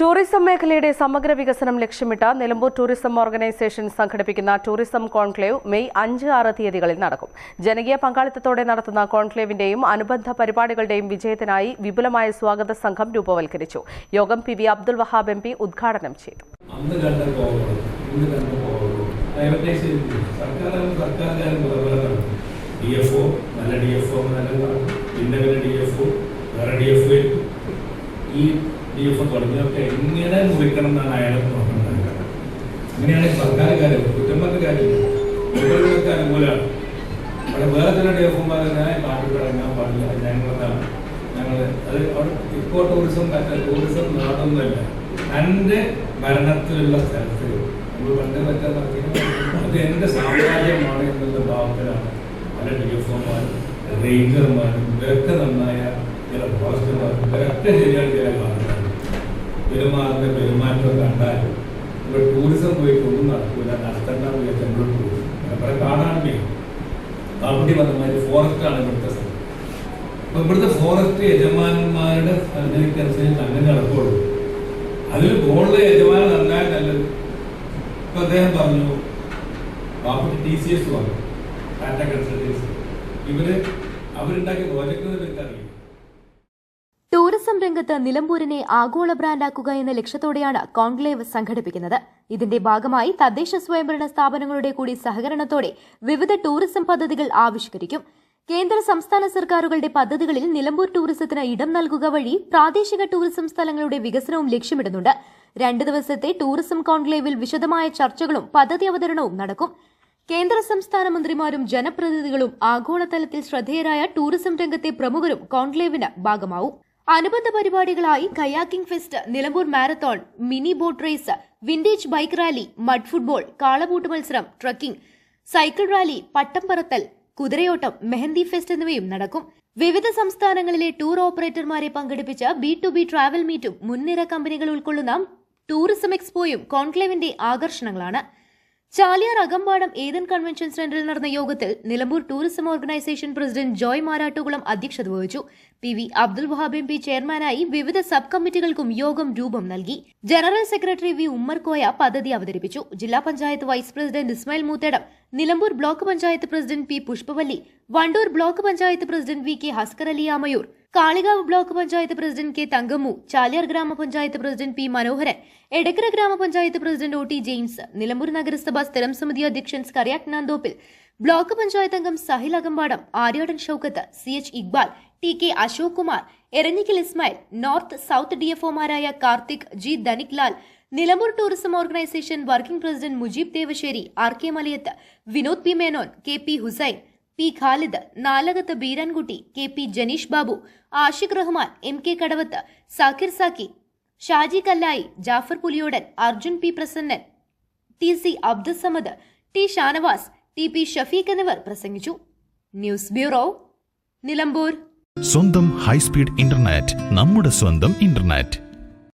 Tourism മേഖലയുടെ സമഗ്ര വികസനം ലക്ഷ്യമിട്ട് നിലമ്പൂർ ടൂറിസം ഓർഗനൈസേഷൻ സംഘടിപ്പിക്കുന്ന ടൂറിസം കോൺക്ലേവ് മെയ് അഞ്ച് ആറ് തീയതികളിൽ നടക്കും. ജനകീയ പങ്കാളിത്തത്തോടെ നടത്തുന്ന കോൺക്ലേവിന്റെയും അനുബന്ധ പരിപാടികളുടെയും വിജയത്തിനായി വിപുലമായ സ്വാഗത സംഘം രൂപവൽക്കരിച്ചു. യോഗം P V Abdul Wahab M P ഉദ്ഘാടനം ചെയ്തു. നല്ല ഈ ഡി എഫ് തുടങ്ങിയതൊക്കെ എങ്ങനെ മുറിക്കണം എന്നാണ് അയാളെ നോക്കുന്നത്. അങ്ങനെയാണ് സർക്കാർ കാര്യം കുറ്റമ്പത്ത് കാര്യമില്ല മുകളിലൊക്കെ അനുകൂലമാണ്. അവിടെ വേറെ ചില ഡി എഫ് തന്നെ പാട്ടിൽ തുടങ്ങാൻ പാടില്ല. ഞങ്ങളതാണ് ഞങ്ങൾ അത് ഇക്കോ ടൂറിസം ടൂറിസം നടന്നല്ല എന്റെ ഭരണത്തിലുള്ള സ്ഥലത്ത് നമ്മൾ പണ്ട് നടത്തിയത് അത് എന്റെ സാമ്രാജ്യമാണ് എന്നുള്ള ഭാവത്തിലാണ് പല ഡി എഫ് ഒമാരും റേഞ്ചർമാരും ഇവരൊക്കെ നന്നായ ചില പോസ്റ്റർമാരും ഇവരൊക്കെ ശരിയാണ് ചില കാണുന്നത്. പെരുമാറുന്ന പെരുമാറ്റം കണ്ടാൽ ഇവിടെ ടൂറിസം പോയിട്ട് ഒന്നും നടക്കില്ല നടത്തേണ്ട വിചാരിച്ച ടൂറിസം ഇവിടെ കാണാണ്ടേ അവിടെ വന്നമാതിരി ഫോറസ്റ്റാണ് ഇവിടുത്തെ സ്ഥലം. അപ്പൊ ഇവിടുത്തെ ഫോറസ്റ്റ് യജമാനന്മാരുടെ അനുസരിച്ച് അങ്ങനെ നടക്കുള്ളൂ. അതിൽ ഗോൾഡ് യജമാനൻ നന്നായി നല്ലത്. ഇപ്പൊ അദ്ദേഹം പറഞ്ഞു ബാപ്പുട്ടി ടി സി എസ് വന്നു. ടാറ്റ കൺസൾട്ടൻസി ഇവർ അവരുണ്ടാക്കിയ പ്രോജക്റ്റ് എനിക്കറിയില്ല ടൂറിസം രംഗത്ത് നിലമ്പൂരിനെ ആഗോള ബ്രാൻഡാക്കുക എന്ന ലക്ഷ്യത്തോടെയാണ് കോൺക്ലേവ് സംഘടിപ്പിക്കുന്നത്. ഇതിന്റെ ഭാഗമായി തദ്ദേശ സ്വയംഭരണ സ്ഥാപനങ്ങളുടെ കൂടി സഹകരണത്തോടെ വിവിധ ടൂറിസം പദ്ധതികൾ ആവിഷ്കരിക്കും. കേന്ദ്ര സംസ്ഥാന സർക്കാരുകളുടെ പദ്ധതികളിൽ നിലമ്പൂർ ടൂറിസത്തിന് ഇടം നൽകുക വഴി പ്രാദേശിക ടൂറിസം സ്ഥലങ്ങളുടെ വികസനവും ലക്ഷ്യമിടുന്നുണ്ട്. രണ്ട് ദിവസത്തെ ടൂറിസം കോൺക്ലേവിൽ വിശദമായ ചർച്ചകളും പദ്ധതി അവതരണവും നടക്കും. കേന്ദ്ര സംസ്ഥാന മന്ത്രിമാരും ജനപ്രതിനിധികളും ആഗോളതലത്തിൽ ശ്രദ്ധേയരായ ടൂറിസം രംഗത്തെ പ്രമുഖരും കോൺക്ലേവിന് ഭാഗമാവും. അനുബന്ധ പരിപാടികളായി kayaking fest Nilambur marathon mini boat race vintage bike rally mud football കാളപൂട്ട് മത്സരം ട്രക്കിംഗ് സൈക്കിൾ റാലി പട്ടം പറത്തൽ കുതിരയോട്ടം മെഹന്തി ഫെസ്റ്റ് എന്നിവയും നടക്കും. വിവിധ സംസ്ഥാനങ്ങളിലെ ടൂർ ഓപ്പറേറ്റർമാരെ പങ്കെടുപ്പിച്ച ബി ടു ബി ട്രാവൽ മീറ്റും മുൻനിര കമ്പനികൾ ഉൾക്കൊള്ളുന്ന ടൂറിസം എക്സ്പോയും കോൺക്ലേവിന്റെ ആകർഷണങ്ങളാണ്. ചാലിയാർ അകമ്പാടം ഏതൻ കൺവെൻഷൻ സെന്ററിൽ നടന്ന യോഗത്തിൽ Nilambur tourism organisation president Joy Marattukulam അധ്യക്ഷത വഹിച്ചു. P V Abdul Wahab M P ചെയർമാനായി വിവിധ സബ് കമ്മിറ്റികൾക്കും യോഗം രൂപം നൽകി. ജനറൽ സെക്രട്ടറി വി ഉമ്മർകോയ പദ്ധതി അവതരിപ്പിച്ചു. ജില്ലാ panchayat vice president Ismail Moothedam Nilambur block panchayat president P Pushpavalli Wandoor block panchayat president V K Haskar Ali Amayur Kalikavu block panchayat president K Thankammu Chaliyar ഗ്രാമപഞ്ചായത്ത് president P Manoharan Edakkara ഗ്രാമപഞ്ചായത്ത് president O T James Nilambur നഗരസഭ സ്ഥിരം സമിതി അധ്യക്ഷൻ സ്കറിയാക് Nanthoppil block panchayat അംഗം Sahil Akampadam Aryadan Shoukath C H Iqbal T K Ashok Kumar Eranhikkal Ismail north south ഡിഎഫ്ഒമാരായ Karthik G Dhanik Lal Nilambur tourism organisation working president Mujeeb Devassery R K Malayath Vinod P Menon K P Hussain P Khalid Nalakath Beerankutty K P Janeesh Babu Ashiq Rahman M K Kadavath Zakir Zaki Shaji Kallayi Jafar Puliyodan Arjun P Prasannan T C Abdussamad T Shanavas T P Shafeeq എന്നിവർ പ്രസംഗിച്ചു. News bureau Nilambur. സ്വന്തം high speed internet നമ്മുടെ സ്വന്തം internet.